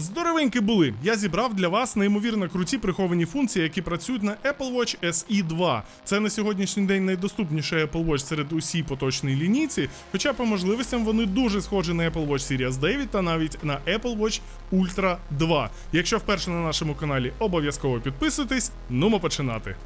Здоровенькі були. Я зібрав для вас неймовірно круті приховані функції, які працюють на Apple Watch SE 2. Це на сьогоднішній день найдоступніший Apple Watch серед усій поточній лінійці, хоча по можливостям вони дуже схожі на Apple Watch Series 9 та навіть на Apple Watch Ultra 2. Якщо вперше на нашому каналі, обов'язково підписуйтесь. Нумо починати.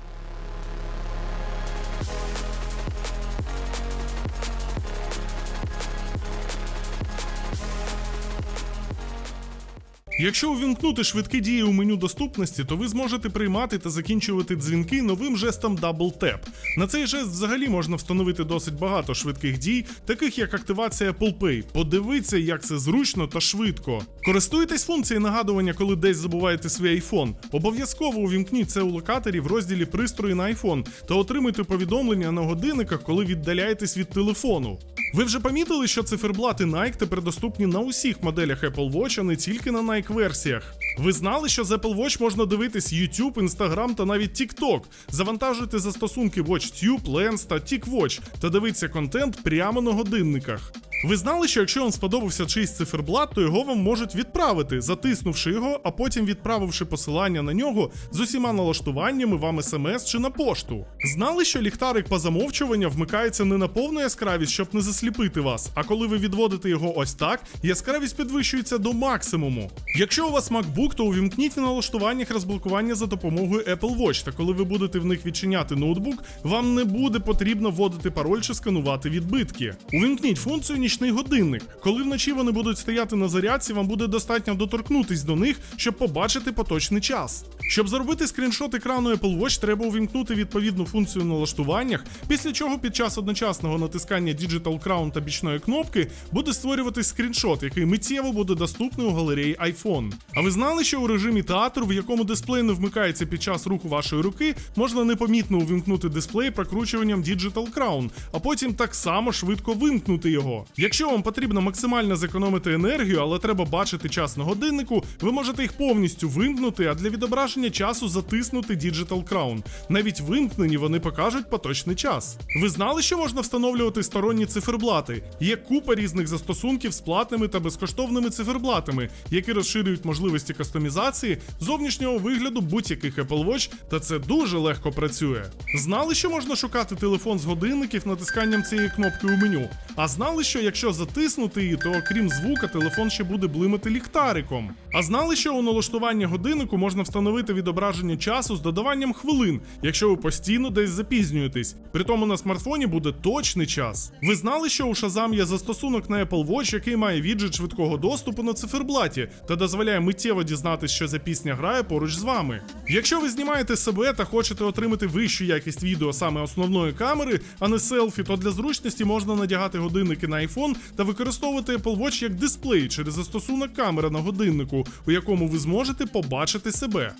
Якщо увімкнути швидкі дії у меню доступності, то ви зможете приймати та закінчувати дзвінки новим жестом Double Tap. На цей жест взагалі можна встановити досить багато швидких дій, таких як активація Apple Pay. Подивіться, як це зручно та швидко. Користуйтесь функцією нагадування, коли десь забуваєте свій iPhone. Обов'язково увімкніть це у локаторі в розділі пристрої на iPhone та отримуйте повідомлення на годинниках, коли віддаляєтесь від телефону. Ви вже помітили, що циферблати Nike тепер доступні на усіх моделях Apple Watch, а не тільки на Nike версіях. Ви знали, що з Apple Watch можна дивитись YouTube, Instagram та навіть TikTok, Завантажуйте застосунки WatchTube, Lens та TicWatch та дивитися контент прямо на годинниках. Ви знали, що якщо вам сподобався чийсь циферблат, то його вам можуть відправити, затиснувши його, а потім відправивши посилання на нього з усіма налаштуваннями вам смс чи на пошту. Знали, що ліхтарик по замовчуванню вмикається не на повну яскравість, щоб не засліпити вас, а коли ви відводите його ось так, яскравість підвищується до максимуму. Якщо у вас MacBook, то увімкніть в налаштуваннях розблокування за допомогою Apple Watch, та коли ви будете в них відчиняти ноутбук, вам не буде потрібно вводити пароль чи сканувати відбитки. Увімкніть функцію нічний годинник. Коли вночі вони будуть стояти на зарядці, вам буде достатньо доторкнутись до них, щоб побачити поточний час. Щоб зробити скріншот екрану Apple Watch, треба увімкнути відповідну функцію налаштуваннях, після чого під час одночасного натискання Digital Crown та бічної кнопки буде створюватись скріншот, який миттєво буде доступний у галереї iPhone. А ви знали, що у режимі театру, в якому дисплей не вмикається під час руху вашої руки, можна непомітно увімкнути дисплей прокручуванням Digital Crown, а потім так само швидко вимкнути його. Якщо вам потрібно максимально зекономити енергію, але треба бачити час на годиннику, ви можете їх повністю вимкнути, а для відображення часу затиснути Digital Crown. Навіть вимкнені вони покажуть поточний час. Ви знали, що можна встановлювати сторонні циферблати? Є купа різних застосунків з платними та безкоштовними циферблатами, які розширюють можливості кастомізації зовнішнього вигляду будь-яких Apple Watch, та це дуже легко працює. Знали, що можна шукати телефон з годинників натисканням цієї кнопки у меню? А знали, що якщо затиснути її, то окрім звука, телефон ще буде блимати ліхтариком. А знали, що у налаштуванні годиннику можна встановити відображення часу з додаванням хвилин, якщо ви постійно десь запізнюєтесь. При тому на смартфоні буде точний час. Ви знали, що у Shazam є застосунок на Apple Watch, який має віджит швидкого доступу на циферблаті та дозволяє миттєво дізнатись, що за пісня грає поруч з вами. Якщо ви знімаєте себе та хочете отримати вищу якість відео саме основної камери, а не селфі, то для зручності можна надягати годинники на iPhone та використовувати Apple Watch як дисплей через застосунок камера на годиннику, у якому ви зможете побачити себе.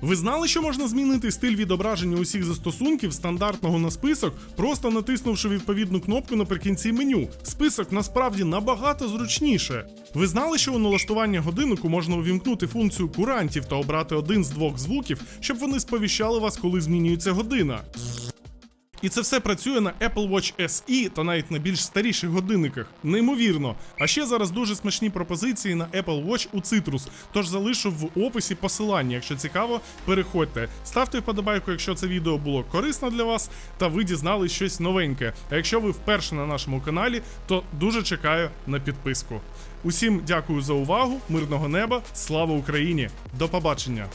Ви знали, що можна змінити стиль відображення усіх застосунків стандартного на список, просто натиснувши відповідну кнопку наприкінці меню. Список насправді набагато зручніше. Ви знали, що у налаштування годиннику можна увімкнути функцію курантів та обрати один з двох звуків, щоб вони сповіщали вас, коли змінюється година. І це все працює на Apple Watch SE та навіть на більш старіших годинниках. Неймовірно. А ще зараз дуже смачні пропозиції на Apple Watch у Citrus, тож залишу в описі посилання. Якщо цікаво, переходьте. Ставте вподобайку, якщо це відео було корисно для вас, та ви дізнались щось новеньке. А якщо ви вперше на нашому каналі, то дуже чекаю на підписку. Усім дякую за увагу, мирного неба, слава Україні! До побачення!